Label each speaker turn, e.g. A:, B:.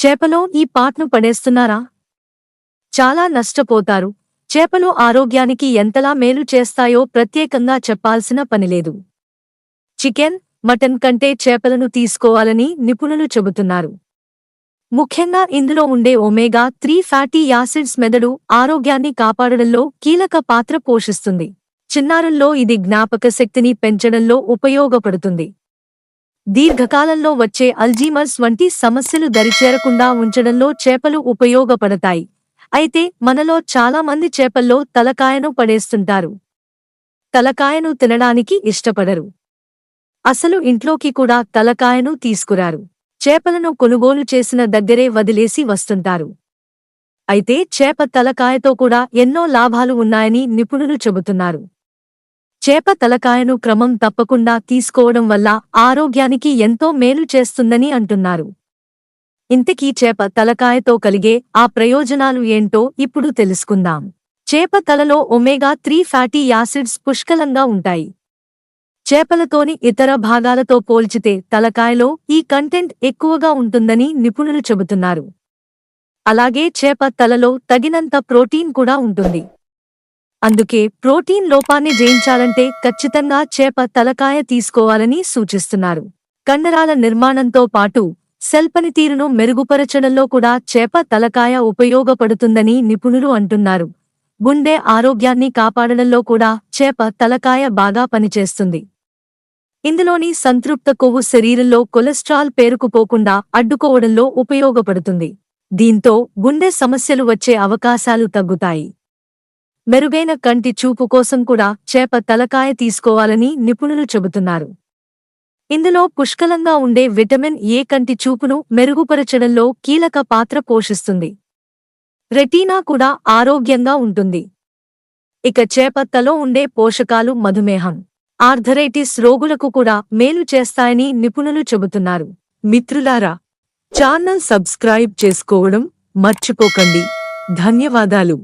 A: చేపలో ఈ పాట్ను పడేస్తున్నారా? చాలా నష్టపోతారు. చేపలు ఆరోగ్యానికి ఎంతలా మేలు చేస్తాయో ప్రత్యేకంగా చెప్పాల్సిన పనిలేదు చికెన్ మటన్ కంటే చేపలను తీసుకోవాలని నిపుణులు చెబుతున్నారు. ముఖ్యంగా ఇందులో ఉండే ఒమేగా త్రీ ఫ్యాటీ యాసిడ్స్ మెదడు ఆరోగ్యాన్ని కాపాడడంలో కీలక పాత్ర పోషిస్తుంది. చిన్నారుల్లో ఇది జ్ఞాపక శక్తిని పెంచడంలో ఉపయోగపడుతుంది. దీర్ఘకాలంలో వచ్చే అల్జీమర్స్ వంటి సమస్యలు దరిచేరకుండా ఉంచడంలో చేపలు ఉపయోగపడతాయి. అయితే మనలో చాలా మంది చేపల్లో తలకాయను పడేస్తుంటారు. తలకాయను తినడానికి ఇష్టపడరు. అసలు ఇంట్లోకి కూడా తలకాయను తీసుకురారు. చేపలను కొనుగోలు చేసిన దగ్గరే వదిలేసి వస్తుంటారు. అయితే చేప తలకాయతో కూడా ఎన్నో లాభాలు ఉన్నాయని నిపుణులు చెబుతున్నారు. చేప తలకాయను క్రమం తప్పకుండా తీసుకోవడం వల్ల ఆరోగ్యానికి ఎంతో మేలు చేస్తుందని అంటున్నారు. ఇంతకీ చేప తలకాయతో కలిగే ఆ ప్రయోజనాలు ఏంటో ఇప్పుడు తెలుసుకుందాం. చేప తలలో ఒమేగా త్రీ ఫ్యాటీ యాసిడ్స్ పుష్కలంగా ఉంటాయి. చేపలతోని ఇతర భాగాలతో పోల్చితే తలకాయలో ఈ కంటెంట్ ఎక్కువగా ఉంటుందని నిపుణులు చెబుతున్నారు. అలాగే చేప తలలో తగినంత ప్రోటీన్ కూడా ఉంటుంది. అందుకే ప్రోటీన్ లోపాన్ని జయించాలంటే ఖచ్చితంగా చేప తలకాయ తీసుకోవాలని సూచిస్తున్నారు. కండరాల నిర్మాణంతో పాటు సెల్ పనితీరును మెరుగుపరచడంలో కూడా చేప తలకాయ ఉపయోగపడుతుందని నిపుణులు అంటున్నారు. గుండె ఆరోగ్యాన్ని కాపాడడంలో కూడా చేప తలకాయ బాగా పనిచేస్తుంది. ఇందులోని సంతృప్త కొవ్వు శరీరంలో కొలెస్ట్రాల్ పేరుకుపోకుండా అడ్డుకోవడంలో ఉపయోగపడుతుంది. దీంతో గుండె సమస్యలు వచ్చే అవకాశాలు తగ్గుతాయి. మెరుగైన కంటి చూపు కోసం కూడా చేప తలకాయ తీసుకోవాలని నిపుణులు చెబుతున్నారు. ఇందులో పుష్కలంగా ఉండే విటమిన్ ఏ కంటి చూపును మెరుగుపరచడంలో కీలక పాత్ర పోషిస్తుంది. రెటీనా కూడా ఆరోగ్యంగా ఉంటుంది. ఇక చేప తలో ఉండే పోషకాలు మధుమేహం ఆర్థరైటిస్ రోగులకు కూడా మేలు చేస్తాయని నిపుణులు చెబుతున్నారు. మిత్రులారా ఛానల్ సబ్స్క్రైబ్ చేసుకోవడం మర్చిపోకండి. ధన్యవాదాలు.